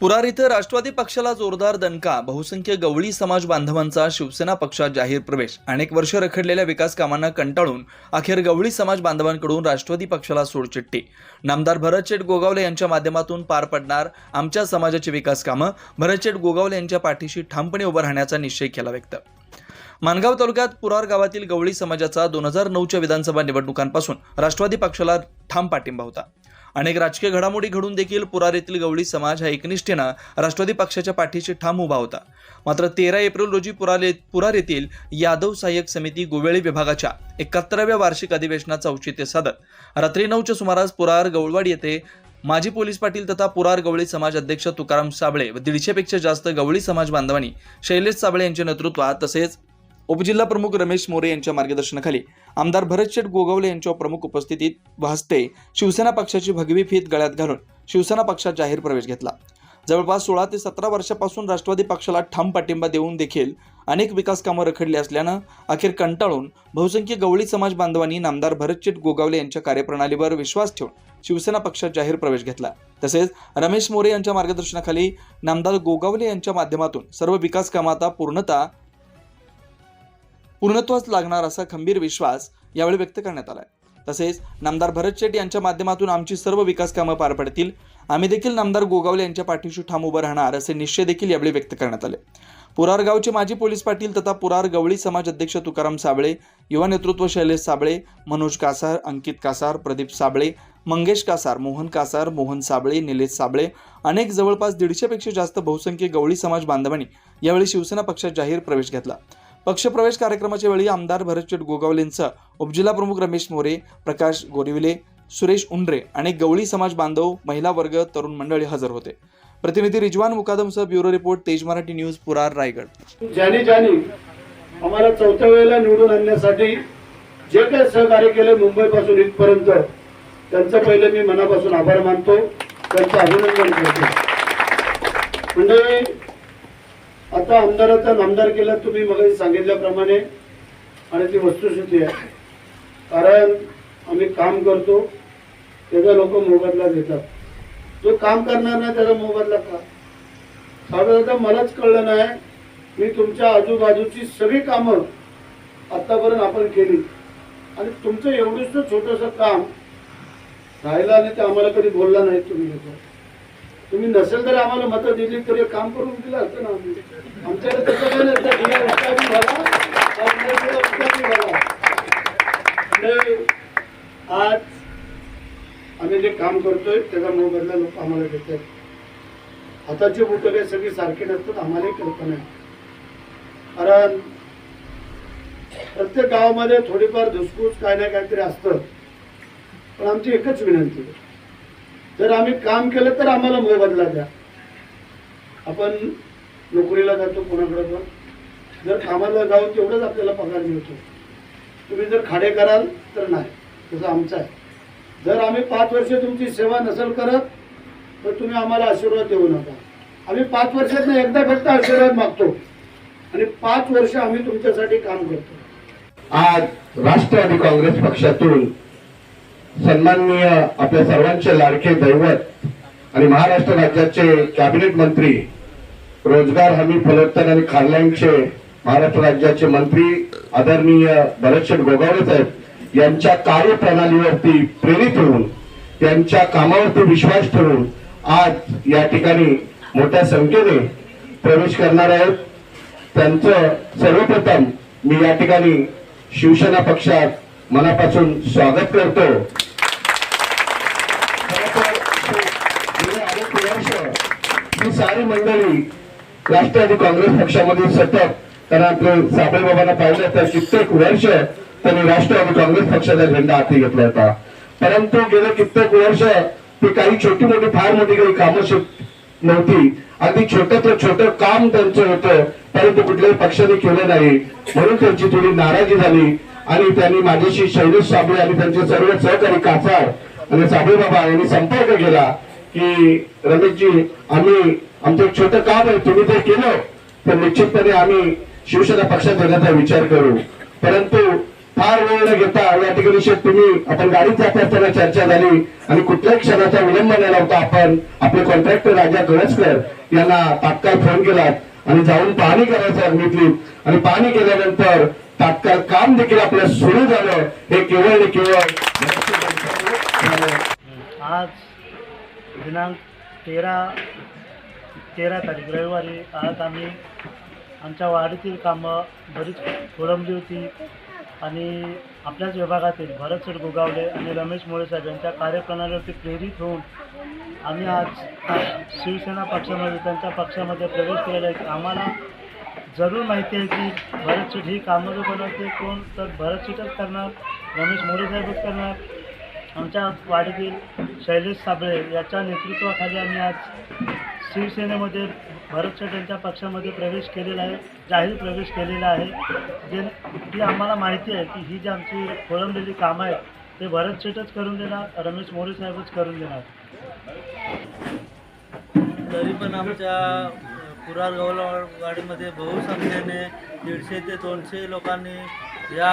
पुरार इथं राष्ट्रवादी पक्षाला जोरदार दणका बहुसंख्य गवळी समाज बांधवांचा शिवसेना पक्षात जाहीर प्रवेश अनेक वर्ष रखडलेल्या विकास कामांना कंटाळून अखेर गवळी समाज बांधवांकडून राष्ट्रवादी पक्षाला सोडचिठ्ठी. नामदार भरतशेठ गोगावले यांच्या माध्यमातून पार पडणार आमच्या समाजाची विकास कामं भरतशेठ गोगावले यांच्या पाठीशी ठामपणे उभं राहण्याचा निश्चय केला व्यक्त. मानगाव तालुक्यात पुरार गावातील गवळी समाजाचा दोन हजार नऊच्या विधानसभा निवडणुकांपासून राष्ट्रवादी पक्षाला ठाम पाठिंबा होता. अनेक राजकीय घडामोडी घडून देखील पुरार येथील गवळी समाज हा एकनिष्ठेनं राष्ट्रवादी पक्षाच्या पाठीशी ठाम उभा होता. मात्र तेरा एप्रिल रोजी पुरार पुरार येथील यादव सहाय्यक समिती गोवेळी विभागाच्या एकाहत्तराव्या वार्षिक अधिवेशनाचं औचित्य साधत. रात्री नऊच्या सुमारास पुरार गवळवाड येथे माजी पोलीस पाटील तथा पुरार गवळी समाज अध्यक्ष तुकाराम साबळे व दीडशेपेक्षा जास्त गवळी समाज बांधवांनी शैलेश साबळे यांच्या नेतृत्वात तसेच उपजिल्हा प्रमुख रमेश मोरे यांच्या मार्गदर्शनाखाली आमदार भरतशेठ गोगावले यांच्या प्रमुख उपस्थितीत भासते शिवसेना पक्षाची भगवी फीत गळ्यात घालून शिवसेना पक्षात जाहीर प्रवेश घेतला. जवळपास सोळा ते सतरा वर्षापासून राष्ट्रवादी पक्षाला ठाम पाठिंबा देऊन देखील अनेक विकास कामं रखडली असल्यानं अखेर कंटाळून बहुसंख्य गवळी समाज बांधवांनी नामदार भरतचेट गोगावले यांच्या कार्यप्रणालीवर विश्वास ठेवून शिवसेना पक्षात जाहीर प्रवेश घेतला. तसेच रमेश मोरे यांच्या मार्गदर्शनाखाली नामदार गोगावले यांच्या माध्यमातून सर्व विकास कामं आता पूर्णत्वास लागणार असा खंबीर विश्वास यावेळी व्यक्त करण्यात आला तसेच नामदार भरत शेट यांच्या माध्यमातून आमची सर्व विकास कामं पार पडतील. आम्ही देखील नामदार गोगावले यांच्या पाठीशी ठाम उभं राहणार असे निश्चय देखील यावेळी व्यक्त करण्यात आले. पुरार गावचे माजी पोलीस पाटील तथा पुरार गवळी समाज अध्यक्ष तुकाराम साबळे युवा नेतृत्व शैलेश साबळे मनोज कासार अंकित कासार प्रदीप साबळे मंगेश कासार मोहन कासार मोहन साबळे निलेश साबळे अनेक जवळपास दीडशेपेक्षा जास्त बहुसंख्य गवळी समाज बांधवांनी यावेळी शिवसेना पक्षात जाहीर प्रवेश घेतला. पक्षप्रवेश कार्यक्रमाच्या वेळी आमदार भरतचेट गोगावलेंसह उपजिल्हा प्रमुख रमेश मोरे प्रकाश गोरिवले सुरेश उंड्रे आणि गवळी समाज बांधव महिला वर्ग तरुण मंडळी हजर होते. प्रतिनिधी रिजवान मुकादमसह ब्युरो रिपोर्ट तेज मराठी न्यूज पुरार रायगड. ज्याने ज्याने आम्हाला चौथ्या वेळेला निवडून आणण्यासाठी जे काही सहकार्य केले मुंबईपासून इथपर्यंत त्यांचं पहिले मी मनापासून आभार मानतो. त्यांचं अभिनंदन करतो. म्हणजे आता आमदाराचा नामदार केला तुम्ही मग सांगितल्याप्रमाणे आणि ती वस्तुस्थिती आहे. कारण आम्ही काम करतो त्याचा लोक मोबदला देतात. जो काम करणार नाही त्याचा मोबदला का? साधारणतः मलाच कळलं नाही मी तुमच्या आजूबाजूची सगळी कामं आतापर्यंत आपण केली. आणि तुमचं एवढंच छोटंसं काम राहिलं आणि ते आम्हाला कधी बोलला नाही तुम्ही तुम्ही नसेल तरी आम्हाला मतं दिली तरी काम करून दिलं असतं ना आम्ही. आमच्याकडे तसं नसतं रस्ता बी भरा, रस्ता बी भरा. आज आम्ही जे काम करतोय त्याचा मोबदला लोक आम्हाला देतात. हाताची बोट काही सगळी सारखी नसतात आम्हालाही कल्पना आहे. कारण प्रत्येक गावामध्ये थोडीफार धुसफूस काय ना काहीतरी असतं. पण आमची एकच विनंती आहे. जर आम्ही काम केलं तर आम्हाला मोबदला द्या. आपण नोकरीला जातो कोणाकडे पण. जर कामाला जाऊ तेवढंच आपल्याला पगार मिळतो. तुम्ही जर खाडे कराल तर नाही. तसं आमचं आहे. जर आम्ही पाच वर्ष तुमची सेवा नसेल करत तर तुम्ही आम्हाला आशीर्वाद देऊ नका. आम्ही पाच वर्षात एकदा फक्त आशीर्वाद मागतो. आणि पाच वर्ष आम्ही तुमच्यासाठी काम करतो. आज राष्ट्रवादी काँग्रेस पक्षातून सन्माननीय आपल्या सर्वांचे लाडके दैवत आणि महाराष्ट्र राज्याचे कॅबिनेट मंत्री रोजगार हमी फलोत्तर आणि खारल्यांचे महाराष्ट्र राज्याचे मंत्री आदरणीय भरतशेठ गोगावले साहेब यांच्या कार्यप्रणालीवरती प्रेरित होऊन त्यांच्या कामावरती विश्वास ठेवून आज या ठिकाणी मोठ्या संख्येने प्रवेश करणार आहेत. त्यांचं सर्वप्रथम मी या ठिकाणी शिवसेना पक्षात मनापासून स्वागत करतो. गेले अनेक वर्ष ही सारी मंडळी राष्ट्रवादी काँग्रेस पक्षामधील सतत त्यांना आपले साबळेबाबांना पाहिलं तर कित्येक वर्ष त्यांनी राष्ट्रवादी काँग्रेस पक्षाचा झेंडा हाती घेतला होता. परंतु गेले कित्येक वर्ष ते काही छोटी मोठी फार मोठी काही कामं नव्हती. अगदी छोट्यातलं छोटं काम त्यांचं होतं परंतु कुठल्याही पक्षाने केलं नाही. म्हणून त्यांची थोडी नाराजी झाली आणि त्यांनी माझ्याशी शैलेश साबळे आणि त्यांचे सर्व सहकारी कासार आणि साबळे बाबा यांनी संपर्क केला. की रमेशजी आम्ही आमचं एक छोटं काम आहे तुम्ही ते केलं तर निश्चितपणे आम्ही शिवसेना पक्षात येण्याचा विचार करू. परंतु फार वेळ न घेता या ठिकाणी तुम्ही आपण गाडीत जात असताना चर्चा झाली आणि कुठल्याही क्षणाचा विलंब न लावता आपण आपले कॉन्ट्रॅक्टर राजा कळसकर यांना तात्काळ फोन केलात आणि जाऊन पाहणी करायचं सांगितली आणि पाहणी केल्यानंतर तात्काळ काम देखील आपलं सुरू झालं. हे केवळ आणि केवळ आज दिनांक तेरा तेरा तारीख रविवारी आज आम्ही आमच्या वाडीतील कामं बरीच खोळंबली होती आणि आपल्याच विभागातील भरत सर गोगावले आणि रमेश मोळे साहेब यांच्या कार्यप्रणालीवरती प्रेरित होऊन आम्ही आज शिवसेना पक्षामध्ये त्यांच्या पक्षामध्ये प्रवेश केलेला आहे. आम्हाला जरूर माहिती आहे की भरत ही कामं जो बनवते कोण? तर भरत करणार रमेश मोरे साहेबच करणार. आमच्या वाडीतील शैलेश साबळे याच्या नेतृत्वाखाली आम्ही आज शिवसेनेमध्ये भरत शेठ यांच्या पक्षामध्ये प्रवेश केलेला आहे जाहीर प्रवेश केलेला आहे. जे जी आम्हाला माहिती आहे की ही जी आमची खोळंबलेली कामं आहेत ते भरत शेठच करून देणार रमेश मोरे साहेबच करून देणार. तरी पण आमच्या पुरार गवला वाडीमध्ये बहुसंख्येने दीडशे ते दोनशे लोकांनी या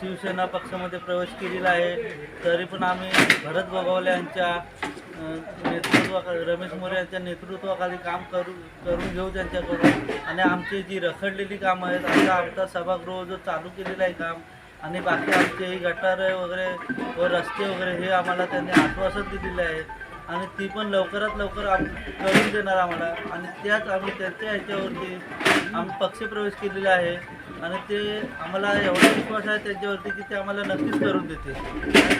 शिवसेना पक्षामध्ये प्रवेश केलेला आहे. तरी पण आम्ही भरत गोगावले यांच्या नेतृत्वाखाली रमेश मोरे यांच्या नेतृत्वाखाली काम करू करून घेऊ त्यांच्याकडून. आणि आमची जी रखडलेली कामं आहेत आता आमचा सभागृह जो चालू केलेला आहे काम आणि बाकी आमचे ही गटार वगैरे व रस्ते वगैरे हे आम्हाला त्यांनी आश्वासन दिलेले आहे. आणि ती पण लवकरात लवकर आम करून देणार आम्हाला. आणि त्याच आम्ही त्यांच्या ह्याच्यावरती आम्ही पक्षप्रवेश केलेला आहे. आणि ते आम्हाला एवढा विश्वास आहे त्यांच्यावरती की ते आम्हाला नक्कीच करून देते त्याने